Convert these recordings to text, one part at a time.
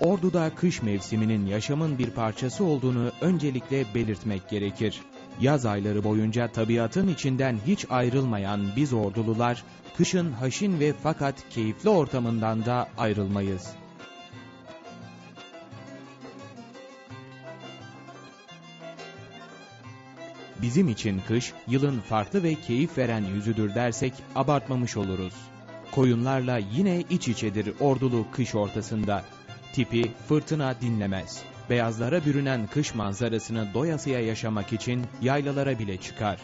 Ordu'da kış mevsiminin yaşamın bir parçası olduğunu öncelikle belirtmek gerekir. Yaz ayları boyunca tabiatın içinden hiç ayrılmayan biz ordulular, kışın haşin ve fakat keyifli ortamından da ayrılmayız. Bizim için kış, yılın farklı ve keyif veren yüzüdür dersek abartmamış oluruz. Koyunlarla yine iç içedir ordulu kış ortasında. Tipi fırtına dinlemez. Beyazlara bürünen kış manzarasını doyasıya yaşamak için yaylalara bile çıkar.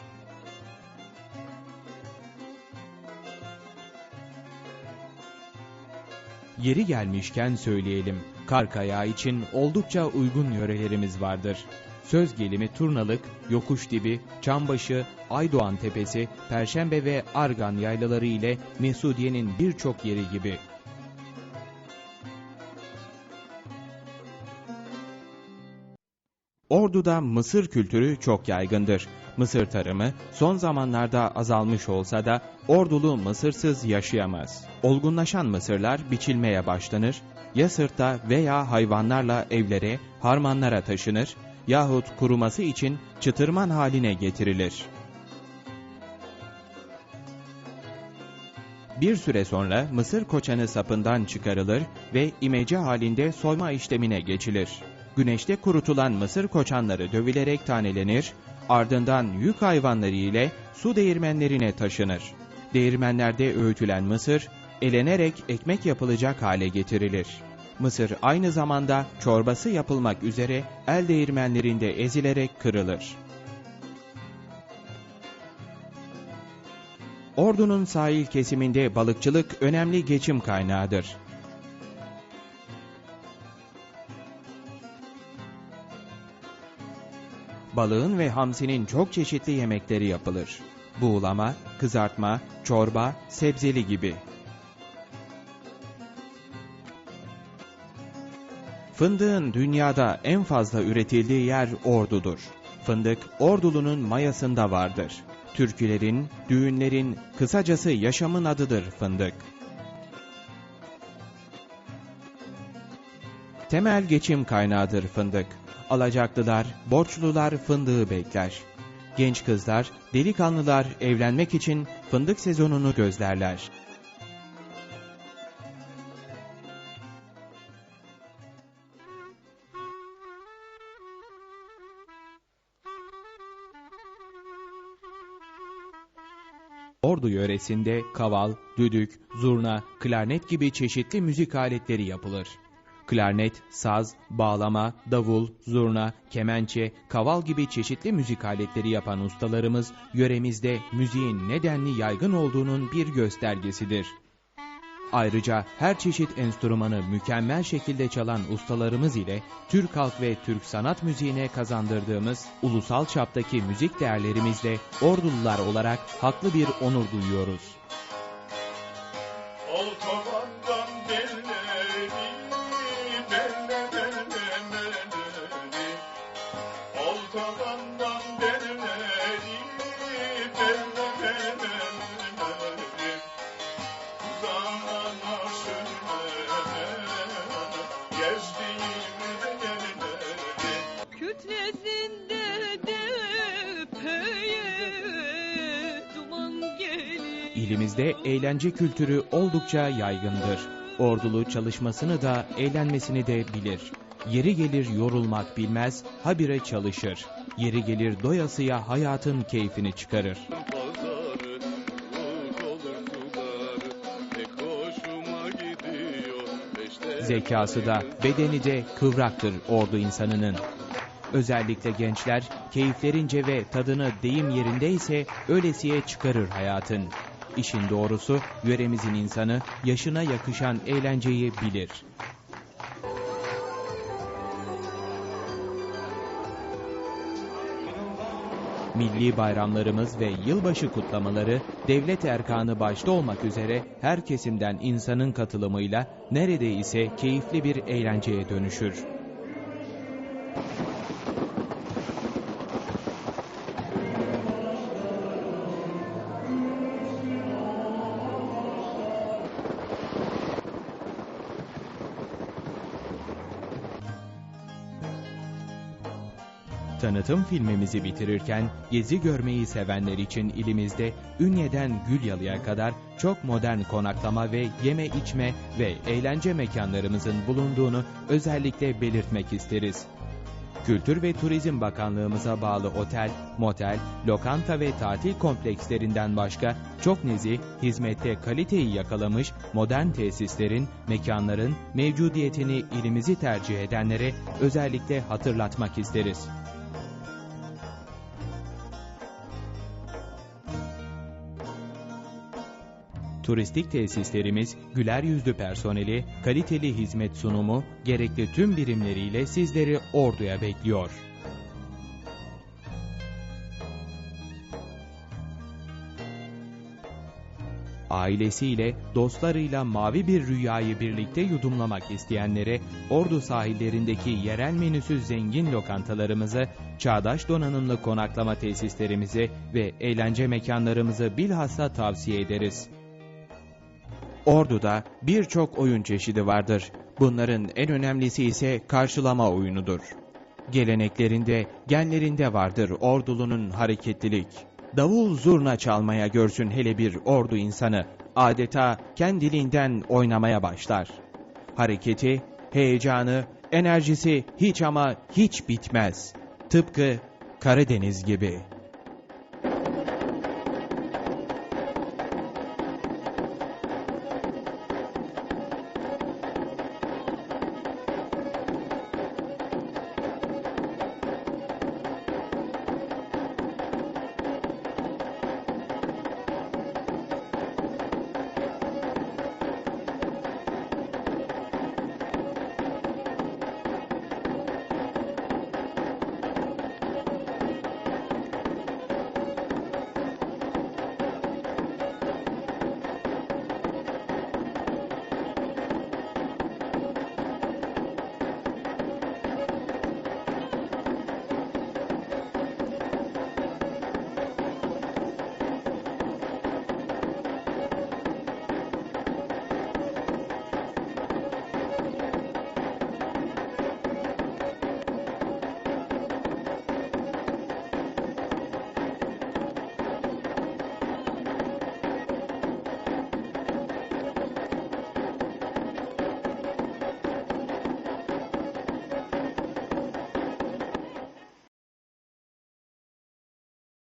Yeri gelmişken söyleyelim, kar için oldukça uygun yörelerimiz vardır. Söz gelimi Turnalık, Yokuş Dibi, Çambaşı, Aydoğan Tepesi, Perşembe ve Argan yaylaları ile Mesudiye'nin birçok yeri gibi. Ordu'da mısır kültürü çok yaygındır. Mısır tarımı son zamanlarda azalmış olsa da ordulu mısırsız yaşayamaz. Olgunlaşan mısırlar biçilmeye başlanır, ya sırtta veya hayvanlarla evlere, harmanlara taşınır yahut kuruması için çıtırman haline getirilir. Bir süre sonra mısır koçanı sapından çıkarılır ve imece halinde soyma işlemine geçilir. Güneşte kurutulan mısır koçanları dövülerek tanelenir, ardından yük hayvanları ile su değirmenlerine taşınır. Değirmenlerde öğütülen mısır, elenerek ekmek yapılacak hale getirilir. Mısır aynı zamanda çorbası yapılmak üzere el değirmenlerinde ezilerek kırılır. Ordu'nun sahil kesiminde balıkçılık önemli geçim kaynağıdır. Balığın ve hamsinin çok çeşitli yemekleri yapılır. Buğulama, kızartma, çorba, sebzeli gibi. Fındığın dünyada en fazla üretildiği yer Ordu'dur. Fındık Ordulu'nun mayasında vardır. Türkülerin, düğünlerin, kısacası yaşamın adıdır fındık. Temel geçim kaynağıdır fındık. Alacaklılar, borçlular fındığı bekler. Genç kızlar, delikanlılar evlenmek için fındık sezonunu gözlerler. Ordu yöresinde kaval, düdük, zurna, klarnet gibi çeşitli müzik aletleri yapılır. Klarnet, saz, bağlama, davul, zurna, kemençe, kaval gibi çeşitli müzik aletleri yapan ustalarımız yöremizde müziğin nedenli yaygın olduğunun bir göstergesidir. Ayrıca her çeşit enstrümanı mükemmel şekilde çalan ustalarımız ile Türk halk ve Türk sanat müziğine kazandırdığımız ulusal çaptaki müzik değerlerimizle Ordulular olarak haklı bir onur duyuyoruz. Otobandan belleri, İlimizde eğlence kültürü oldukça yaygındır. Ordulu çalışmasını da eğlenmesini de bilir. Yeri gelir yorulmak bilmez, habire çalışır. Yeri gelir doyasıya hayatın keyfini çıkarır. Zekası da bedeni de kıvraktır ordu insanının. Özellikle gençler keyiflerince ve tadını deyim yerindeyse öylesiye çıkarır hayatın. İşin doğrusu yöremizin insanı yaşına yakışan eğlenceyi bilir. Milli bayramlarımız ve yılbaşı kutlamaları devlet erkanı başta olmak üzere her kesimden insanın katılımıyla neredeyse keyifli bir eğlenceye dönüşür. Tanıtım filmimizi bitirirken gezi görmeyi sevenler için ilimizde Ünye'den Gülyalı'ya kadar çok modern konaklama ve yeme içme ve eğlence mekanlarımızın bulunduğunu özellikle belirtmek isteriz. Kültür ve Turizm Bakanlığımıza bağlı otel, motel, lokanta ve tatil komplekslerinden başka çok nezih, hizmette kaliteyi yakalamış modern tesislerin, mekanların mevcudiyetini ilimizi tercih edenlere özellikle hatırlatmak isteriz. Turistik tesislerimiz güler yüzlü personeli, kaliteli hizmet sunumu, gerekli tüm birimleriyle sizleri orduya bekliyor. Ailesiyle, dostlarıyla mavi bir rüyayı birlikte yudumlamak isteyenlere Ordu sahillerindeki yerel menüsü zengin lokantalarımızı, çağdaş donanımlı konaklama tesislerimizi ve eğlence mekanlarımızı bilhassa tavsiye ederiz. Ordu'da birçok oyun çeşidi vardır. Bunların en önemlisi ise karşılama oyunudur. Geleneklerinde, genlerinde vardır ordulunun hareketlilik. Davul zurna çalmaya görsün hele bir ordu insanı. Adeta kendiliğinden oynamaya başlar. Hareketi, heyecanı, enerjisi hiç ama hiç bitmez. Tıpkı Karadeniz gibi.